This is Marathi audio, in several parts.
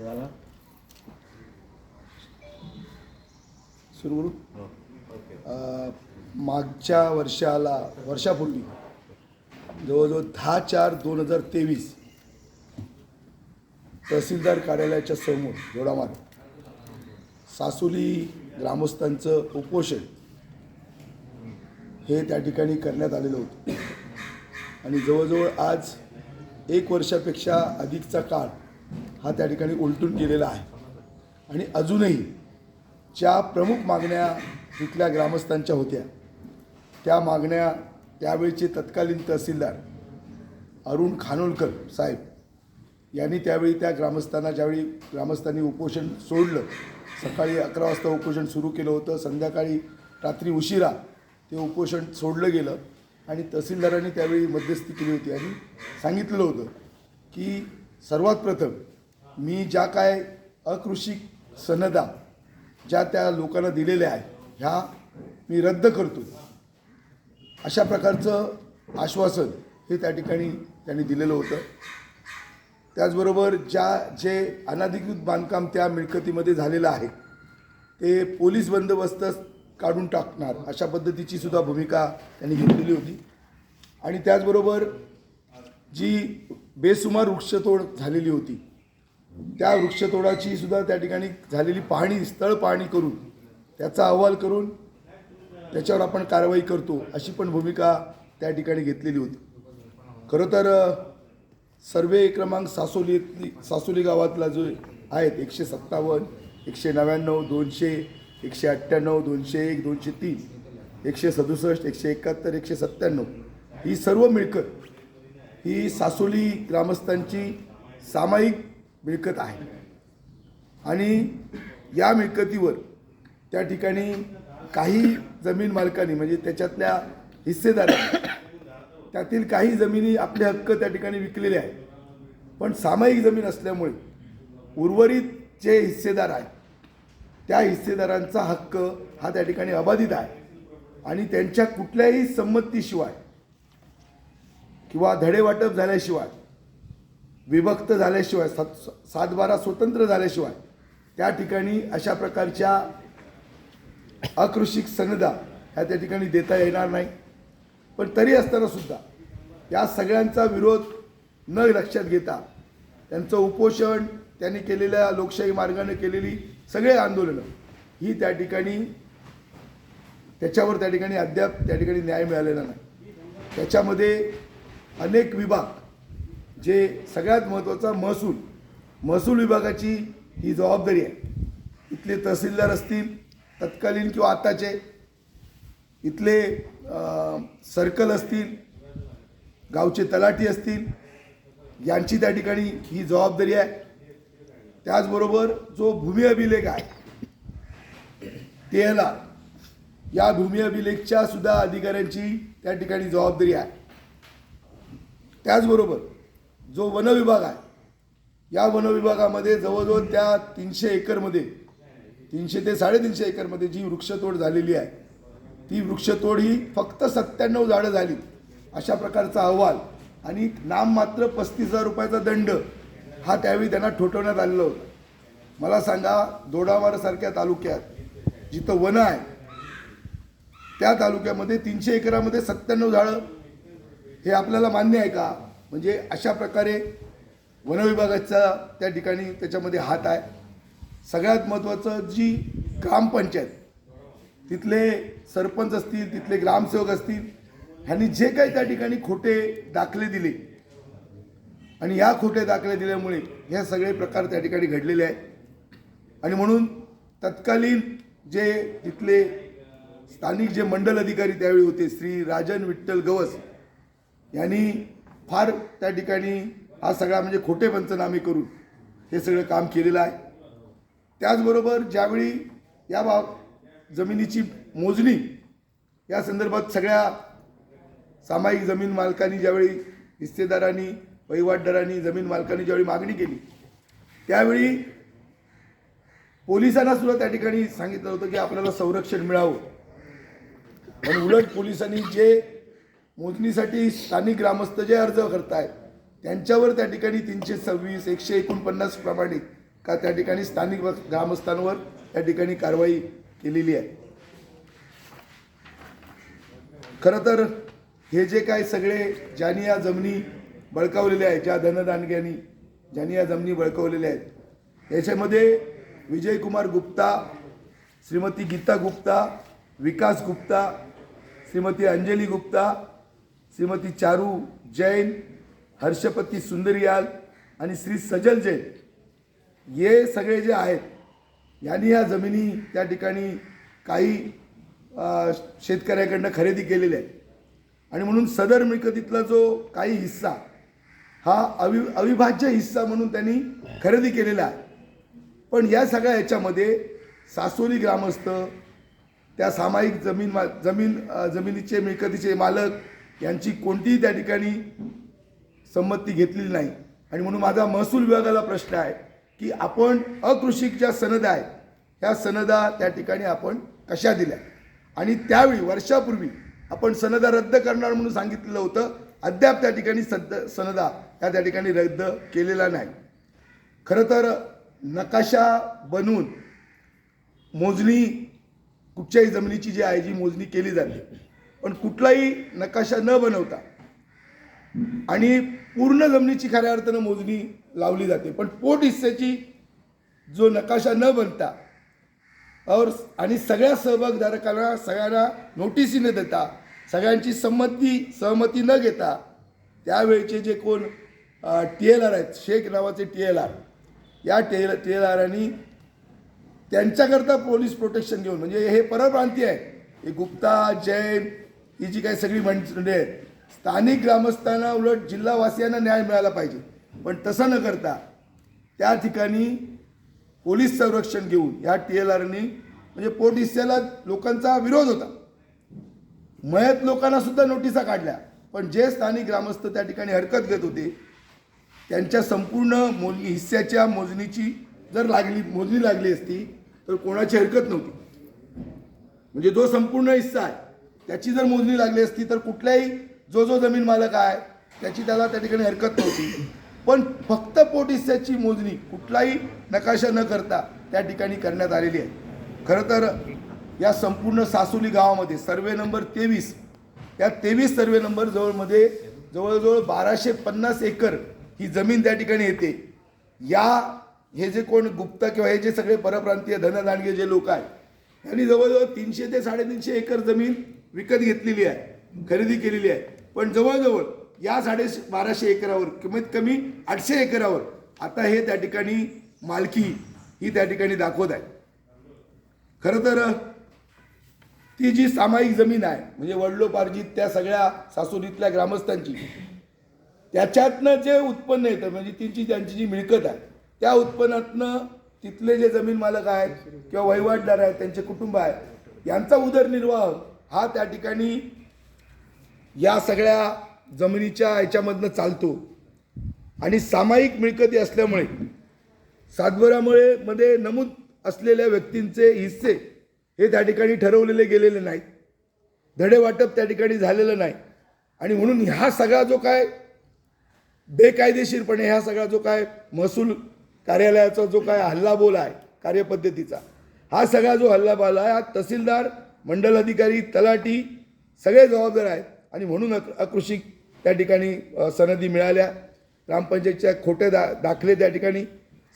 झाला सुरू करू अ, मागच्या वर्षाला वर्षापूर्वी जवळजवळ दहा चार दोन हजार तेवीस तहसीलदार कार्यालयाच्या समोर जोडामार सासुली ग्रामस्थांचं उपोषण हे त्या ठिकाणी करण्यात आलेलं होतं. आणि जवळजवळ आज एक वर्षापेक्षा अधिकचा काळ हा त्या ठिकाणी उलटून गेलेला आहे. आणि अजूनही ज्या प्रमुख मागण्या तिथल्या ग्रामस्थांच्या होत्या त्या मागण्या त्यावेळचे तत्कालीन तहसीलदार अरुण खानोलकर साहेब यांनी त्यावेळी त्या ग्रामस्थांना ज्यावेळी ग्रामस्थांनी उपोषण सोडलं सकाळी अकरा वाजता उपोषण सुरू केलं होतं संध्याकाळी रात्री उशिरा ते उपोषण सोडलं गेलं आणि तहसीलदारांनी त्यावेळी मध्यस्थी केली होती. आणि सांगितलेलं होतं की सर्वात प्रथम मी ज्या काय अकृषिक सनदा ज्या त्या लोकांना दिलेल्या आहेत ह्या मी रद्द करतो. अशा प्रकारचं आश्वासन हे त्या ठिकाणी त्यांनी दिलेलं होतं. त्याचबरोबर ज्या जे अनाधिकृत बांधकाम त्या मिळकतीमध्ये झालेलं आहे ते पोलीस बंदोबस्त काढून टाकणार अशा पद्धतीची सुद्धा भूमिका त्यांनी घेतलेली होती. आणि त्याचबरोबर जी बेसुमार वृक्षतोड झालेली होती त्या वृक्षतोडाची सुद्धा त्या ठिकाणी झालेली पाहणी स्थळ पाहणी करून त्याचा अहवाल करून त्याच्यावर आपण कारवाई करतो अशी पण भूमिका त्या ठिकाणी घेतलेली होती. खरं तर सर्वे क्रमांक सासोलीतली सासोली गावातला जो आहेत एकशे सत्तावन्न एकशे नव्याण्णव दोनशे एकशे अठ्ठ्याण्णव दोनशे एक दोनशे तीन एकशे सदुसष्ट एकशे एकाहत्तर एकशे सत्त्याण्णव ही सर्व मिळकत ही सासोली ग्रामस्थांची सामायिक मिळकत आहे. आणि या मिळकतीवर त्या ठिकाणी काही जमीन मालकांनी म्हणजे त्याच्यातल्या हिस्सेदारांनी त्यातील काही जमिनी आपले हक्क त्या ठिकाणी विकलेले आहेत. पण सामायिक जमीन असल्यामुळे उर्वरित जे हिस्सेदार आहेत त्या हिस्सेदारांचा हक्क हा त्या ठिकाणी अबाधित आहे. आणि त्यांच्या कुठल्याही संमतीशिवाय किंवा धडेवाटप झाल्याशिवाय विभक्त झाल्याशिवाय सात सातबारा स्वतंत्र झाल्याशिवाय त्या ठिकाणी अशा प्रकारच्या अकृषिक सनदा ह्या त्या ठिकाणी देता येणार नाही. पण तरी असताना सुद्धा या सगळ्यांचा विरोध न लक्षात घेता त्यांचं उपोषण त्यांनी केलेल्या लोकशाही मार्गाने केलेली सगळे आंदोलनं ही त्या ठिकाणी त्याच्यावर त्या ठिकाणी अद्याप त्या ठिकाणी न्याय मिळालेला नाही. त्याच्यामध्ये अनेक विभाग जे सगळ्यात महत्त्वाचा महसूल महसूल विभागाची ही जबाबदारी आहे. इथले तहसीलदार असतील तत्कालीन किंवा आताचे इथले सर्कल असतील गावचे तलाठी असतील यांची त्या ठिकाणी ही जबाबदारी आहे. त्याचबरोबर जो भूमी अभिलेख आहे तेला या भूमी अभिलेखच्या सुद्धा अधिकाऱ्यांची त्या ठिकाणी जबाबदारी आहे. त्याचबरोबर जो वनविभाग आहे या वनविभागामध्ये जवळजवळ त्या तीनशे एकरमध्ये तीनशे ते साडेतीनशे एकरमध्ये जी वृक्षतोड झालेली आहे ती वृक्षतोड ही फक्त सत्त्याण्णव झाडं झाली. अशा प्रकारचा अहवाल आणि नाममात्र पस्तीस हजार रुपयाचा दंड हा त्यावेळी त्यांना ठोठवण्यात आलेला होता. मला सांगा दोडामारसारख्या तालुक्यात जिथं वन आहे त्या तालुक्यामध्ये तीनशे एकरामध्ये सत्त्याण्णव झाडं हे आपल्याला मान्य आहे का? म्हणजे अशा प्रकारे वनविभागाचा त्या ठिकाणी त्याच्यामध्ये हात आहे. सगळ्यात महत्त्वाचं जी ग्रामपंचायत तिथले सरपंच असतील तिथले ग्रामसेवक असतील ह्यांनी जे काही त्या ठिकाणी खोटे दाखले दिले आणि या खोटे दाखले दिल्यामुळे हे सगळे प्रकार त्या ठिकाणी घडलेले आहेत. आणि म्हणून तत्कालीन जे तिथले स्थानिक जे मंडल अधिकारी त्यावेळी होते श्री राजन विठ्ठल गवस यांनी फार त्या ठिकाणी हा सगळा म्हणजे खोटे पंचनामे करून हे सगळं काम केलेलं आहे. त्याचबरोबर ज्यावेळी या बाब जमिनीची मोजणी या संदर्भात सगळ्या सामायिक जमीन मालकांनी ज्यावेळी हिस्सेदारांनी वहिवाटदारांनी जमीन मालकांनी ज्यावेळी मागणी केली त्यावेळी पोलिसांना सुद्धा त्या ठिकाणी सांगितलं होतं की आपल्याला संरक्षण मिळावं. पण उलट पोलिसांनी जे मोजणीसाठी स्थानिक ग्रामस्थ जे अर्ज करतायत त्यांच्यावर त्या ठिकाणी तीनशे सव्वीस एकशे एकोणपन्नास प्रमाणे का त्या ठिकाणी स्थानिक ग्रामस्थांवर त्या ठिकाणी कारवाई केलेली आहे. खरं तर हे जे काय सगळे ज्यांनी या जमिनी बळकावलेल्या आहेत ज्या धनदानग्यांनी ज्यांनी या जमिनी बळकावलेल्या आहेत याच्यामध्ये विजयकुमार गुप्ता श्रीमती गीता गुप्ता विकास गुप्ता श्रीमती अंजली गुप्ता श्रीमती चारू जैन हर्षपती सुंदरियाल आणि श्री सजल जैन. हे सगळे जे आहेत यांनी या जमिनी त्या ठिकाणी काही शेतकऱ्याकडनं खरेदी केलेल्या आहेत. आणि म्हणून सदर मिळकतीतला जो काही हिस्सा हा अवि अविभाज्य हिस्सा म्हणून त्यांनी खरेदी केलेला आहे. पण या सगळ्या याच्यामध्ये सासोली ग्रामस्थ त्या सामायिक जमीन मा जमीन जमिनीचे मिळकतीचे मालक यांची कोणतीही त्या ठिकाणी संमती घेतलेली नाही. आणि म्हणून माझा महसूल विभागाला प्रश्न आहे की आपण अकृषिक ज्या सनदा आहेत. ह्या सनदा त्या ठिकाणी आपण कशा दिल्या? आणि त्यावेळी वर्षापूर्वी आपण सनदा रद्द करणार म्हणून सांगितलेलं होतं. अद्याप त्या ठिकाणी सद सनदा ह्या त्या ठिकाणी रद्द केलेला नाही. खरं तर नकाशा बनवून मोजणी कुठच्याही जमिनीची जी आहे जी मोजणी केली जाते पण कुठलाही नकाशा न बनवता आणि पूर्ण जमिनीची खऱ्या अर्थानं मोजणी लावली जाते. पण पोट हिस्सेची जो नकाशा न बनता और आणि सगळ्या सहभागधारकांना सगळ्यांना नोटीसी न देता सगळ्यांची संमती सहमती न घेता त्यावेळचे जे कोण टी एल आर आहेत शेख नावाचे टी एल आर या टी एल टी एल आरांनी त्यांच्याकरता पोलीस प्रोटेक्शन घेऊन म्हणजे हे परप्रांतीय आहे हे गुप्ता जैन ही जी काही सगळी मंडळी आहेत म्हणजे स्थानिक ग्रामस्थांना उलट जिल्हावासियांना न्याय मिळाला पाहिजे. पण तसं न करता त्या ठिकाणी पोलीस संरक्षण घेऊन या टी एल आरनी म्हणजे पोट हिस्स्याला लोकांचा विरोध होता. मयत लोकांना सुद्धा नोटिसा काढल्या. पण जे स्थानिक ग्रामस्थ त्या ठिकाणी हरकत घेत होते त्यांच्या संपूर्ण मोजणी हिस्स्याच्या मोजणीची जर लागली मोजणी लागली असती तर कोणाची हरकत नव्हती. म्हणजे जो संपूर्ण हिस्सा आहे त्याची जर मोजणी लागली असती तर कुठल्याही जो जो जमीन मालक आहे त्याची त्याला त्या ठिकाणी हरकत नव्हती. पण फक्त पोटिस्याची मोजणी कुठलाही नकाशा न करता त्या ठिकाणी करण्यात आलेली आहे. खरं तर या संपूर्ण सासोली गावामध्ये सर्वे नंबर तेवीस या तेवीस सर्वे नंबर जवळमध्ये जवळजवळ बाराशे पन्नास एकर ही जमीन त्या ठिकाणी येते. या हे जे कोण गुप्त किंवा हे जे सगळे परप्रांतीय धनदांडगे जे लोक आहेत यांनी जवळजवळ तीनशे ते साडेतीनशे एकर जमीन विकत घेतलेली आहे खरेदी केलेली आहे. पण जवळजवळ या साडे बाराशे एकरावर कमीत कमी आठशे एकरावर आता हे त्या ठिकाणी मालकी ही त्या ठिकाणी दाखवत आहे. खरं तर ती जी सामायिक जमीन आहे म्हणजे वडलोपार्जित त्या सगळ्या सासुरीतल्या ग्रामस्थांची त्याच्यातनं जे उत्पन्न येतं म्हणजे तिची त्यांची जी मिळकत आहे त्या उत्पन्नातनं तिथले जे जमीन मालक आहेत किंवा वहिवाटदार आहेत त्यांचे कुटुंब आहे यांचा उदरनिर्वाह हा त्या ठिकाणी या सगळ्या जमिनीच्या ह्याच्यामधनं चालतो. आणि सामायिक मिळकती असल्यामुळे सातबारामुळे मध्ये नमूद असलेल्या व्यक्तींचे हिस्से हे त्या ठिकाणी ठरवलेले गेलेले नाहीत. धडे वाटप त्या ठिकाणी झालेलं नाही. आणि म्हणून ह्या सगळा जो काय बेकायदेशीरपणे ह्या सगळा जो काय महसूल कार्यालयाचा जो काय हल्लाबोल आहे कार्यपद्धतीचा हा सगळा जो हल्लाबोल आहे हा तहसीलदार मंडल अधिकारी तलाठी सगळे जबाबदार आहेत. आणि म्हणून अक अकृषिक त्या ठिकाणी सनदी मिळाल्या. ग्रामपंचायतच्या खोटे दा दाखले त्या ठिकाणी.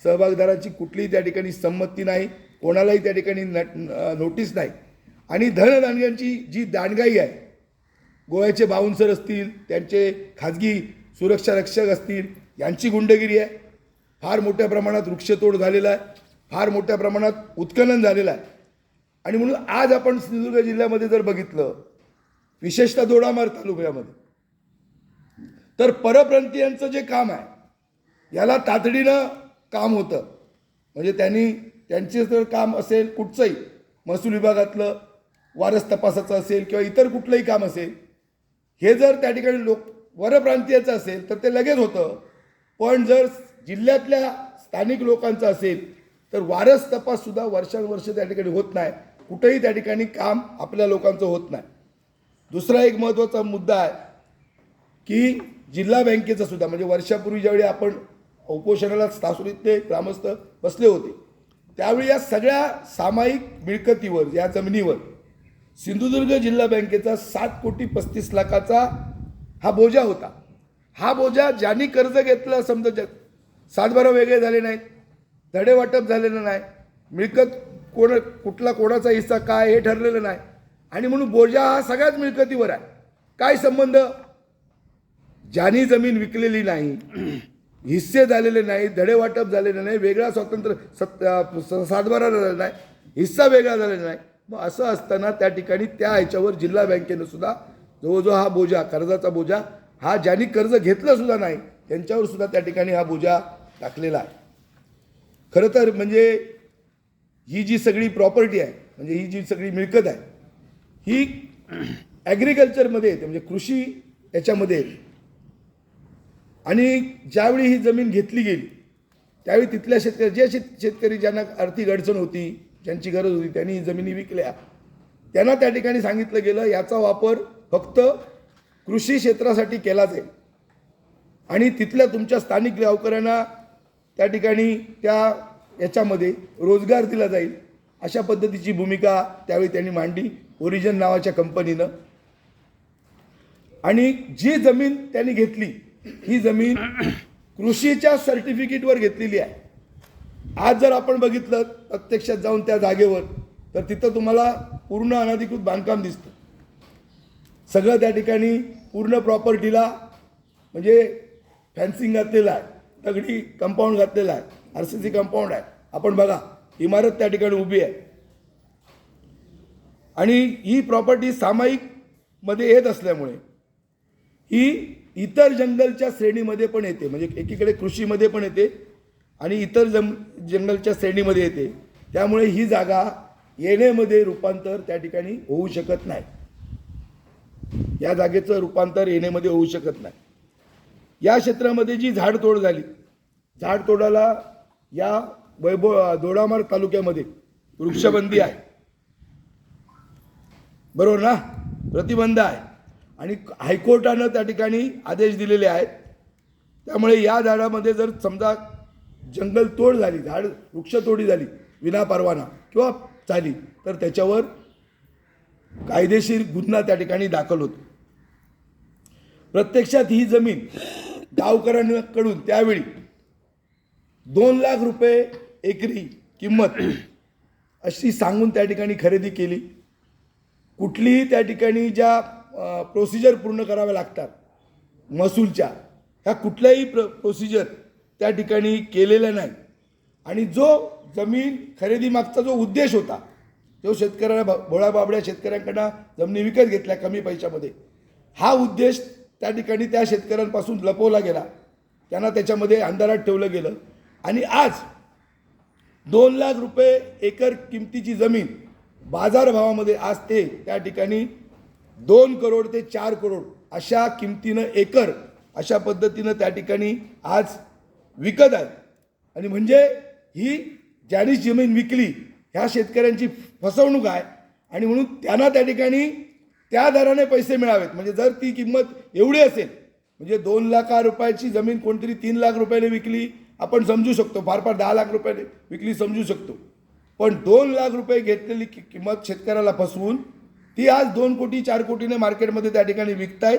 सहभागदाराची कुठलीही त्या ठिकाणी संमती नाही. कोणालाही त्या ठिकाणी न नोटीस नाही. आणि धनदानग्यांची जी दांडगाई आहे गोव्याचे बाउन्सर असतील त्यांचे खाजगी सुरक्षा रक्षक असतील यांची गुंडगिरी आहे. फार मोठ्या प्रमाणात वृक्षतोड झालेला आहे. फार मोठ्या प्रमाणात उत्खनन झालेलं आहे. आणि म्हणून आज आपण सिंधुदुर्ग जिल्ह्यामध्ये जर बघितलं विशेषतः दोडामार तालुक्यामध्ये तर परप्रांतीयांचं जे काम आहे याला तातडीनं काम होतं. म्हणजे त्यांनी त्यांचे जर काम असेल कुठचंही महसूल विभागातलं वारस तपासाचं असेल किंवा इतर कुठलंही काम असेल हे जर त्या ठिकाणी लोक वरप्रांतीयाचं असेल तर ते लगेच होतं. पण जर जिल्ह्यातल्या स्थानिक लोकांचं असेल तर वारस तपाससुद्धा वर्षानुवर्ष त्या ठिकाणी होत नाही. कुठंही त्या ठिकाणी काम आपल्या लोकांचं होत नाही. दुसरा एक महत्त्वाचा मुद्दा आहे की जिल्हा बँकेचा सुद्धा म्हणजे वर्षापूर्वी ज्यावेळी आपण उपोषणाला सासुरीतले ग्रामस्थ बसले होते त्यावेळी या सगळ्या सामायिक मिळकतीवर या जमिनीवर सिंधुदुर्ग जिल्हा बँकेचा सात कोटी पस्तीस लाखाचा हा बोजा होता. हा बोजा ज्यांनी कर्ज घेतलं समजा ज्या- सातबारा वेगळे झाले नाहीत धडे वाटप झालेलं नाही मिळकत कोण कुठला कोणाचा हिस्सा काय हे ठरलेलं नाही. आणि म्हणून बोजा हा सगळ्याच मिळकतीवर आहे. काय संबंध? ज्यांनी जमीन विकलेली नाही हिस्से झालेले नाही धडे वाटप झालेले नाही वेगळा स्वातंत्र्य सत सातबारा झालेला नाही हिस्सा वेगळा झालेला नाही. मग असं असताना त्या ठिकाणी त्या ह्याच्यावर जिल्हा बँकेनं सुद्धा जवळजवळ हा बोजा कर्जाचा बोजा हा ज्यांनी कर्ज घेतलं सुद्धा नाही त्यांच्यावर सुद्धा त्या ठिकाणी हा बोजा टाकलेला आहे. खरं तर म्हणजे ही जी सगळी प्रॉपर्टी आहे म्हणजे ही जी सगळी मिळकत आहे ही ॲग्रिकल्चरमध्ये येते म्हणजे कृषी याच्यामध्ये येते. आणि ज्यावेळी ही जमीन घेतली गेली त्यावेळी तिथल्या शेतकरी जे शेत शेतकरी ज्यांना आर्थिक अडचण होती ज्यांची गरज होती त्यांनी ही जमिनी विकल्या. त्यांना त्या ठिकाणी सांगितलं गेलं याचा वापर फक्त कृषी क्षेत्रासाठी केला जाईल आणि तिथल्या तुमच्या स्थानिक गावकऱ्यांना त्या ठिकाणी त्या याच्यामध्ये रोजगार दिला जाईल. अशा पद्धतीची भूमिका त्यावेळी त्यांनी मांडली ओरिजन नावाच्या कंपनीनं. आणि जी जमीन त्यांनी घेतली ही जमीन कृषीच्या सर्टिफिकेटवर घेतलेली आहे. आज जर आपण बघितलं प्रत्यक्षात जाऊन त्या जागेवर तर तिथं तुम्हाला पूर्ण अनधिकृत बांधकाम दिसतं. सगळं त्या ठिकाणी पूर्ण प्रॉपर्टीला म्हणजे फॅन्सिंग घातलेलं आहे. दगडी कंपाऊंड घातलेलं आहे. आर सी सी कंपाऊंड आहे. आपण बघा इमारत त्या ठिकाणी उभी आहे. आणि ही प्रॉपर्टी सामायिकमध्ये येत असल्यामुळे ही इतर जंगलच्या श्रेणीमध्ये पण येते. म्हणजे एकीकडे कृषीमध्ये पण येते आणि इतर जम जंगलच्या श्रेणीमध्ये येते. त्यामुळे ही जागा येण्यामध्ये रूपांतर त्या ठिकाणी होऊ शकत नाही. या जागेचं रूपांतर येण्यामध्ये होऊ शकत नाही. या क्षेत्रामध्ये जी झाडतोड झाली झाडतोडाला या वैभव दोडामार्ग तालुक्यामध्ये वृक्षबंदी आहे. बरोबर ना? प्रतिबंध आहे. आणि हायकोर्टानं त्या ठिकाणी आदेश दिलेले आहेत. त्यामुळे या झाडामध्ये जर समजा जंगल तोड झाली झाड वृक्षतोडी झाली विना परवाना किंवा झाली तर त्याच्यावर कायदेशीर गुन्हा त्या ठिकाणी दाखल होतो. प्रत्यक्षात ही जमीन गावकऱ्यांकडून त्यावेळी दोन लाख रुपये एकरी किंमत अशी सांगून त्या ठिकाणी खरेदी केली. कुठलीही त्या ठिकाणी ज्या प्रोसिजर पूर्ण कराव्या लागतात महसूलच्या ह्या कुठल्याही प्र प्रोसिजर त्या ठिकाणी केलेल्या नाही. आणि जो जमीन खरेदी मागचा जो उद्देश होता तो शेतकऱ्याला भोळ्या बाबड्या शेतकऱ्यांकडनं जमिनी विकत घेतल्या कमी पैशामध्ये हा उद्देश त्या ठिकाणी त्या शेतकऱ्यांपासून लपवला गेला. त्यांना त्याच्यामध्ये अंधारात ठेवलं गेलं. आणि आज दोन लाख रुपये एकर किमतीची जमीन बाजारभावामध्ये आज ते त्या ठिकाणी दोन करोड ते चार करोड अशा किमतीनं एकर अशा पद्धतीनं त्या ठिकाणी आज विकत आहे आणि म्हणजे ही ज्यांनी जमीन विकली ह्या शेतकऱ्यांची फसवणूक आहे. आणि म्हणून त्यांना त्या ठिकाणी त्या दराने पैसे मिळावेत. म्हणजे जर ती किंमत एवढी असेल म्हणजे दोन लाखा रुपयाची जमीन कोणतरी तीन लाख रुपयाने विकली आपण समजू शकतो. फार फार दहा लाख रुपयाने विकली समजू शकतो. पण दोन लाख रुपये घेतलेली कि- किंमत शेतकऱ्याला फसवून ती आज दोन कोटी चार कोटीने मार्केटमध्ये त्या ठिकाणी विकतायत.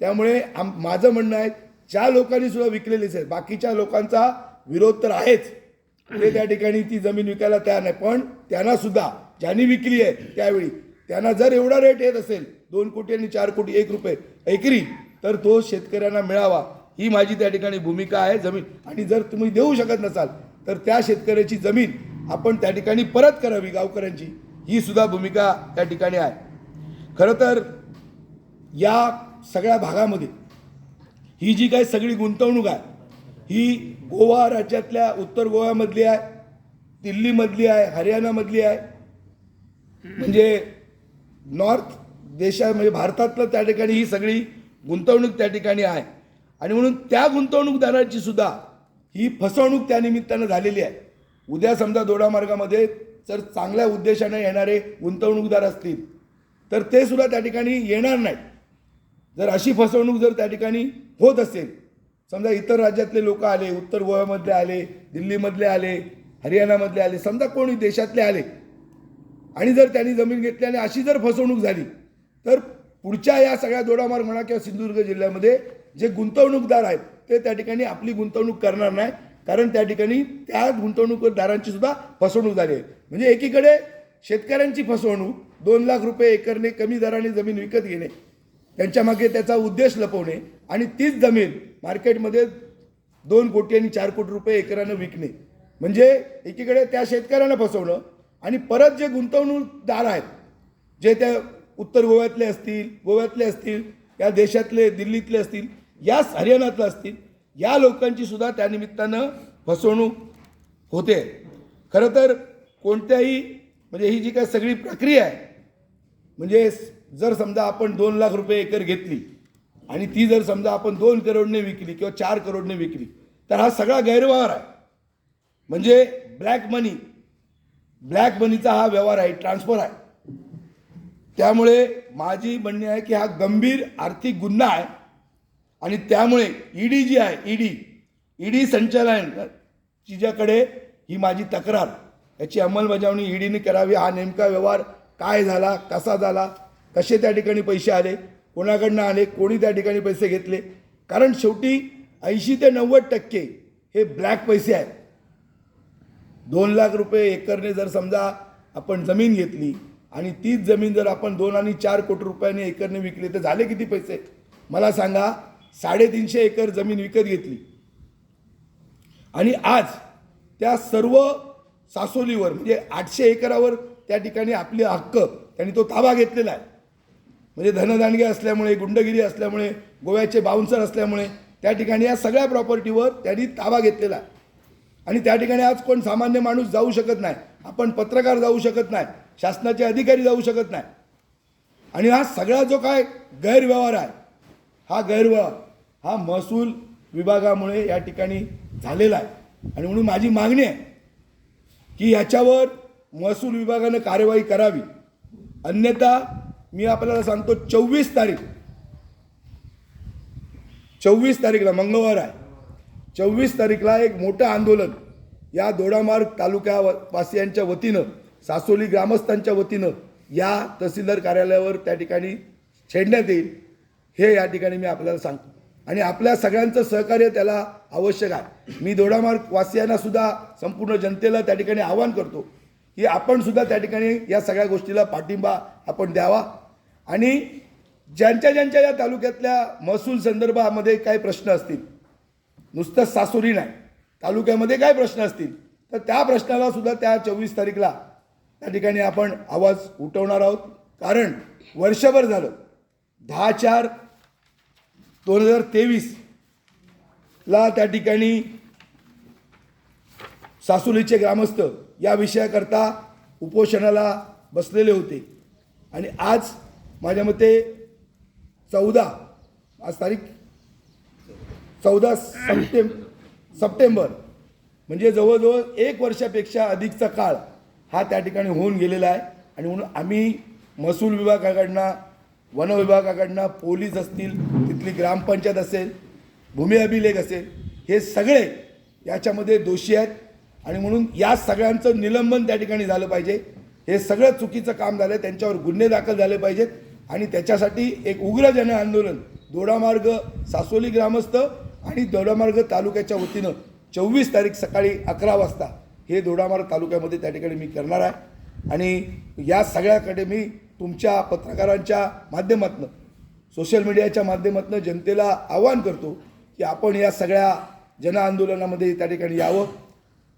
त्यामुळे आम माझं म्हणणं आहे ज्या लोकांनी सुद्धा विकलेलीच आहेत बाकीच्या लोकांचा विरोध तर आहेच. ते त्या ठिकाणी ती जमीन विकायला तयार नाही. पण त्यांना सुद्धा ज्यांनी विकली आहे त्यावेळी त्यांना जर एवढा रेट येत असेल दोन कोटी आणि चार कोटी एक रुपये एकरी तर तो शेतकऱ्यांना मिळावा. ही माझी त्या ठिकाणी भूमिका आहे जमीन. आणि जर तुम्ही देऊ शकत नसाल तर त्या शेतकऱ्याची जमीन आपण त्या ठिकाणी परत करावी गावकऱ्यांची. ही सुद्धा भूमिका त्या ठिकाणी आहे. खरं तर या सगळ्या भागामध्ये ही जी काही सगळी गुंतवणूक आहे ही गोवा राज्यातल्या उत्तर गोव्यामधली आहे दिल्लीमधली आहे हरियाणामधली आहे. म्हणजे नॉर्थ देशा म्हणजे भारतातलं त्या ठिकाणी ही सगळी गुंतवणूक त्या ठिकाणी आहे. आणि म्हणून त्या गुंतवणूकदारांची सुद्धा ही फसवणूक त्या निमित्तानं झालेली आहे. उद्या समजा दोडामार्गामध्ये जर चांगल्या उद्देशाने येणारे गुंतवणूकदार असतील तर ते सुद्धा त्या ठिकाणी येणार नाहीत. जर अशी फसवणूक जर त्या ठिकाणी होत असेल समजा इतर राज्यातले लोक आले उत्तर गोव्यामधले आले दिल्लीमधले आले हरियाणामधले आले समजा कोणी देशातले आले आणि जर त्यांनी जमीन घेतली आणि अशी जर फसवणूक झाली तर पुढच्या या सगळ्या दोडामार्ग म्हणा किंवा सिंधुदुर्ग जिल्ह्यामध्ये जे गुंतवणूकदार आहेत ते त्या ठिकाणी आपली गुंतवणूक करणार नाही. कारण त्या ठिकाणी त्या गुंतवणूकदारांची सुद्धा फसवणूक झाली आहे. म्हणजे एकीकडे शेतकऱ्यांची फसवणूक दोन लाख रुपये एकरने कमी दराने जमीन विकत घेणे त्यांच्या मागे त्याचा उद्देश लपवणे आणि तीच जमीन मार्केटमध्ये दोन कोटी आणि चार कोटी रुपये एकरानं विकणे. म्हणजे एकीकडे त्या शेतकऱ्यांना फसवणं आणि परत जे गुंतवणूकदार आहेत जे त्या उत्तर गोव्यातले असतील गोव्यातले असतील या देशातले दिल्लीतले असतील या हरियाणातले असतील या लोकांची सुद्धा त्या निमित्तानं फसवणूक होते. खरं तर कोणत्याही म्हणजे ही जी काय सगळी प्रक्रिया आहे म्हणजे जर समजा आपण दोन लाख रुपये एकर घेतली आणि ती जर समजा आपण दोन करोडने विकली किंवा चार करोडने विकली तर हा सगळा गैरव्यवहार आहे. म्हणजे ब्लॅक मनी ब्लॅक मनीचा हा व्यवहार आहे ट्रान्सफर आहे. त्यामुळे माझी म्हणणी आहे की हा गंभीर आर्थिक गुन्हा आहे आणि त्यामुळे ईडी जी आहे ईडी ईडी संचालन तिच्याकडे ही माझी तक्रार. याची अंमलबजावणी ईडीने करावी. हा नेमका व्यवहार काय झाला कसा झाला कसे त्या ठिकाणी पैसे आले कोणाकडनं आले कोणी त्या ठिकाणी पैसे घेतले? कारण शेवटी ऐंशी ते नव्वद टक्के हे ब्लॅक पैसे आहेत. दोन लाख रुपये एकरने जर समजा आपण जमीन घेतली आणि तीच जमीन जर आपण दोन आणि चार कोटी रुपयाने एकरने विकली तर झाले किती पैसे? मला सांगा साडेतीनशे एकर जमीन विकत घेतली. आणि आज त्या सर्व सासोलीवर म्हणजे आठशे एकरावर त्या ठिकाणी आपले हक्क त्यांनी तो ताबा घेतलेला आहे. म्हणजे धनदानगे असल्यामुळे गुंडगिरी असल्यामुळे गोव्याचे बाउन्सर असल्यामुळे त्या ठिकाणी या सगळ्या प्रॉपर्टीवर त्यांनी ताबा घेतलेला आहे. आणि त्या ठिकाणी आज कोण सामान्य माणूस जाऊ शकत नाही. आपण पत्रकार जाऊ शकत नाही. शासनाचे अधिकारी जाऊ शकत नाही. आणि हा सगळा जो काय गैरव्यवहार आहे हा गैरव्यवहार हा महसूल विभागामुळे या ठिकाणी झालेला आहे. आणि म्हणून माझी मागणी आहे की याच्यावर महसूल विभागानं कार्यवाही करावी. अन्यथा मी आपल्याला सांगतो चोवीस तारीख चोवीस तारीखला मंगळवार आहे. चोवीस तारीखला एक मोठं आंदोलन या दोडामार्ग तालुक्या वासियांच्या वतीनं सासोली ग्रामस्थांच्या वतीनं या तहसीलदार कार्यालयावर त्या ठिकाणी छेडण्यात येईल हे या ठिकाणी मी आपल्याला सांगतो. आणि आपल्या सगळ्यांचं सहकार्य त्याला आवश्यक आहे. मी दोडामार्ग वासियांना सुद्धा संपूर्ण जनतेला त्या ठिकाणी आवाहन करतो की आपण सुद्धा त्या ठिकाणी या सगळ्या गोष्टीला पाठिंबा आपण द्यावा. आणि ज्यांच्या ज्यांच्या या तालुक्यातल्या महसूल संदर्भामध्ये काही प्रश्न असतील नुसतं सासुरी नाही. तालुक्यामध्ये काय प्रश्न असतील? तर त्या प्रश्नाला सुद्धा त्या चोवीस तारीखला त्या ठिकाणी आपण आवाज उठवणार आहोत. कारण वर्षभर झालं दहा चार दोन हजार तेवीसला त्या ठिकाणी सासुलीचे ग्रामस्थ या विषयाकरता उपोषणाला बसलेले होते. आणि आज माझ्या मते चौदा आज तारीख चौदा सप्टेंब सप्टेंबर. म्हणजे जवळजवळ एक वर्षापेक्षा अधिकचा काळ हा त्या ठिकाणी होऊन गेलेला आहे. आणि म्हणून आम्ही महसूल विभागाकडनं वन विभागाकडनं पोलीस असतील तिथली ग्रामपंचायत असेल भूमी अभिलेख असेल हे सगळे याच्यामध्ये दोषी आहेत. आणि म्हणून या सगळ्यांचं निलंबन त्या ठिकाणी झालं पाहिजे. हे सगळं चुकीचं काम झालं त्यांच्यावर गुन्हे दाखल झाले पाहिजेत. आणि त्याच्यासाठी एक उग्र जन आंदोलन दोडामार्ग सासोली ग्रामस्थ आणि दोडामार्ग तालुक्याच्या वतीनं चोवीस तारीख सकाळी अकरा वाजता हे दोडामार्ग तालुक्यामध्ये त्या ठिकाणी मी करणार आहे. आणि या सगळ्याकडे मी तुमच्या पत्रकारांच्या माध्यमातून सोशल मीडियाच्या माध्यमातून जनतेला आवाहन करतो की आपण या सगळ्या जनआंदोलनामध्ये त्या ठिकाणी यावं.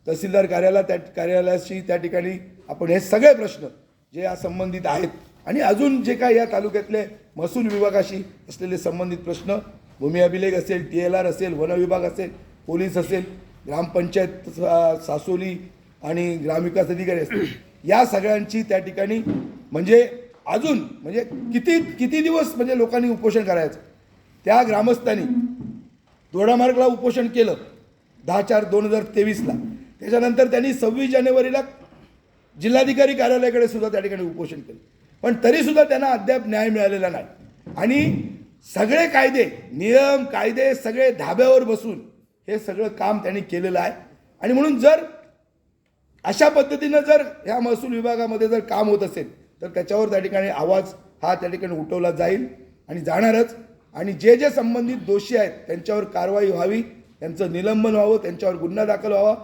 तहसीलदार कार्यालय त्या कार्यालयाशी त्या ठिकाणी आपण हे सगळे प्रश्न जे या संबंधित आहेत आणि अजून जे काय या तालुक्यातले महसूल विभागाशी असलेले संबंधित प्रश्न भूमी अभिलेख असेल टी एल आर असेल वन विभाग असेल पोलीस असेल ग्रामपंचायत सासोली आणि ग्रामविकास अधिकारी असतील. या सगळ्यांची त्या ठिकाणी म्हणजे अजून म्हणजे किती किती दिवस म्हणजे लोकांनी उपोषण करायचं? त्या ग्रामस्थांनी दोडामार्गला उपोषण केलं. दहा चार दोन हजार तेवीसला. त्याच्यानंतर त्यांनी सव्वीस जानेवारीला जिल्हाधिकारी कार्यालयाकडे सुद्धा त्या ठिकाणी उपोषण केलं. पण तरीसुद्धा त्यांना अद्याप न्याय मिळालेला नाही. आणि सगळे कायदे नियम कायदे सगळे धाब्यावर बसून हे सगळं काम त्यांनी केलेलं आहे. आणि म्हणून जर अशा पद्धतीनं जर ह्या महसूल विभागामध्ये जर काम होत असेल तर त्याच्यावर त्या ठिकाणी आवाज हा त्या ठिकाणी उठवला जाईल आणि जाणारच. आणि जे जे संबंधित दोषी आहेत त्यांच्यावर कारवाई व्हावी त्यांचं निलंबन व्हावं त्यांच्यावर गुन्हा दाखल व्हावा.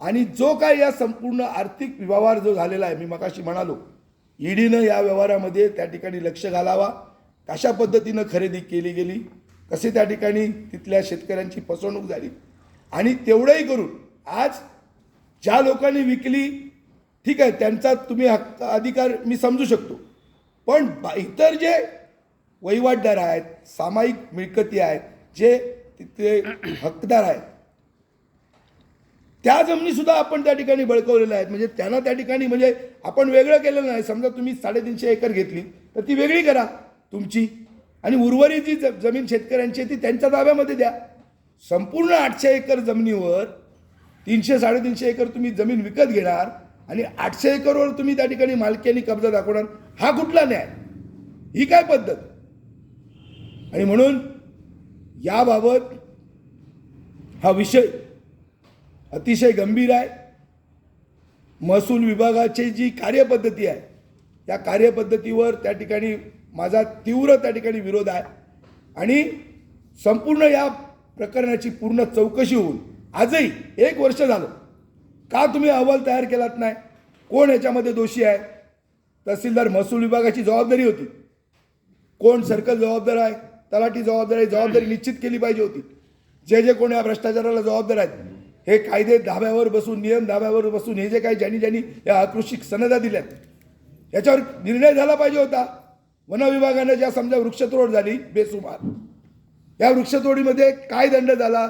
आणि जो काय या संपूर्ण आर्थिक व्यवहार जो झालेला आहे मी मगाशी म्हणालो ईडीनं या व्यवहारामध्ये त्या ठिकाणी लक्ष घालावा. कशा पद्धतीनं खरेदी केली गेली? कसे त्या ठिकाणी तिथल्या शेतकऱ्यांची फसवणूक झाली? आणि तेवढंही करून आज ज्या लोकांनी विकली ठीक आहे त्यांचा तुम्ही हक्क अधिकार मी समजू शकतो. पण इतर जे वहिवाटदार आहेत सामायिक मिळकती आहेत जे तिथे हकदार आहेत त्या जमिनी सुद्धा आपण त्या ठिकाणी बळकवलेल्या आहेत. म्हणजे त्यांना त्या ठिकाणी म्हणजे आपण वेगळं केलेलं नाही. समजा तुम्ही साडेतीनशे एकर घेतली तर ती वेगळी करा. तुमची. आणि उर्वरित जी ज- जमीन शेतकऱ्यांची आहे ती त्यांच्या ताब्यामध्ये द्या. संपूर्ण आठशे एकर जमिनीवर तीनशे साडेतीनशे एकर तुम्ही जमीन विकत घेणार आणि आठशे एकरवर तुम्ही त्या ठिकाणी मालकी आणि कब्जा दाखवणार. हा कुठला न्याय? ही काय पद्धत? आणि म्हणून याबाबत हा विषय अतिशय गंभीर आहे. महसूल विभागाची जी कार्यपद्धती आहे या कार्यपद्धतीवर त्या ठिकाणी माझा तीव्र त्या ठिकाणी विरोध आहे. आणि संपूर्ण या प्रकरणाची पूर्ण चौकशी होऊन आजही एक वर्ष झालं. का तुम्ही अहवाल तयार केलात नाही? कोण याच्यामध्ये दोषी आहे? तहसीलदार महसूल विभागाची जबाबदारी होती. कोण सर्कल जबाबदार आहे? तलाठी जबाबदार आहे? जबाबदारी निश्चित केली पाहिजे होती. जे जे कोण या भ्रष्टाचाराला जबाबदार आहेत हे कायदे धाब्यावर बसून नियम धाब्यावर बसून हे जे काही ज्यांनी ज्यांनी या आकृषिक सनदा दिल्यात याच्यावर निर्णय झाला पाहिजे होता. वन विभागानं ज्या समजा वृक्षतोड झाली बेसुमार या वृक्षतोडीमध्ये काय दंड झाला?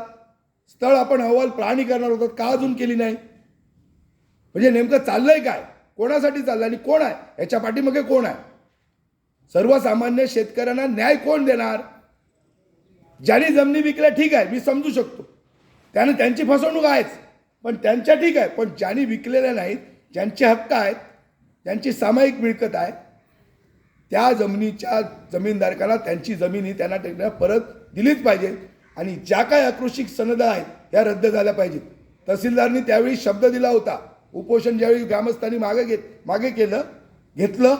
स्थळ आपण अहवाल प्राणी करणार होतात का अजून केली नाही? म्हणजे नेमकं चाललंय काय? कोणासाठी चाललंय आणि कोण आहे? याच्या पाठीमागे कोण आहे? सर्वसामान्य शेतकऱ्यांना न्याय कोण देणार? ज्यांनी जमिनी विकल्या ठीक आहे मी समजू शकतो. त्यानं त्यांची फसवणूक आहेच पण त्यांच्या ठीक आहे. पण ज्यांनी विकलेल्या नाहीत ज्यांचे हक्क आहेत ज्यांची सामायिक मिळकत आहे त्या जमिनीच्या जमीनधारकाला त्यांची जमीन ही त्यांना त्यांना परत दिलीच पाहिजे. आणि ज्या काय आक्रोशिक सनदा आहेत त्या रद्द झाल्या पाहिजेत. तहसीलदारनी त्यावेळी शब्द दिला होता. उपोषण ज्यावेळी ग्रामस्थांनी मागे घेत मागे केलं घेतलं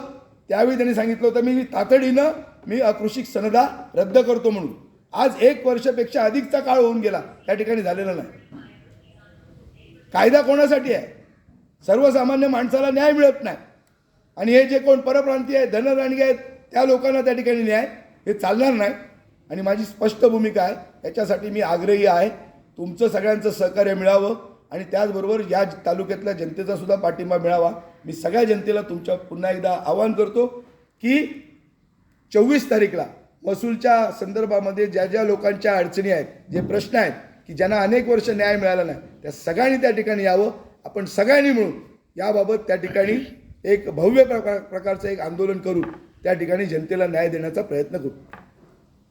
त्यावेळी त्यांनी सांगितलं होतं मी तातडीनं मी आक्रोशिक सनदा रद्द करतो म्हणून. आज एक वर्षापेक्षा अधिकचा काळ होऊन गेला त्या ठिकाणी झालेला नाही. कायदा कोणासाठी आहे? सर्वसामान्य माणसाला न्याय मिळत नाही. आणि हे जे कोण परप्रांतीय आहेत धनराणगी आहेत त्या लोकांना त्या ठिकाणी न्याय हे चालणार नाही. आणि माझी स्पष्ट भूमिका आहे याच्यासाठी मी आग्रही आहे तुमचं सगळ्यांचं सहकार्य मिळावं आणि त्याचबरोबर या तालुक्यातल्या जनतेचा सुद्धा पाठिंबा मिळावा. मी सगळ्या जनतेला तुमच्या पुन्हा एकदा आवाहन करतो की चोवीस तारीखला महसूलच्या संदर्भामध्ये ज्या ज्या लोकांच्या अडचणी आहेत जे प्रश्न आहेत की ज्यांना अनेक वर्ष न्याय मिळाला नाही त्या सगळ्यांनी त्या ठिकाणी यावं. आपण सगळ्यांनी मिळून याबाबत त्या ठिकाणी एक भव्य प्रकार प्रकारचं एक आंदोलन करून त्या ठिकाणी जनतेला न्याय देण्याचा प्रयत्न करू.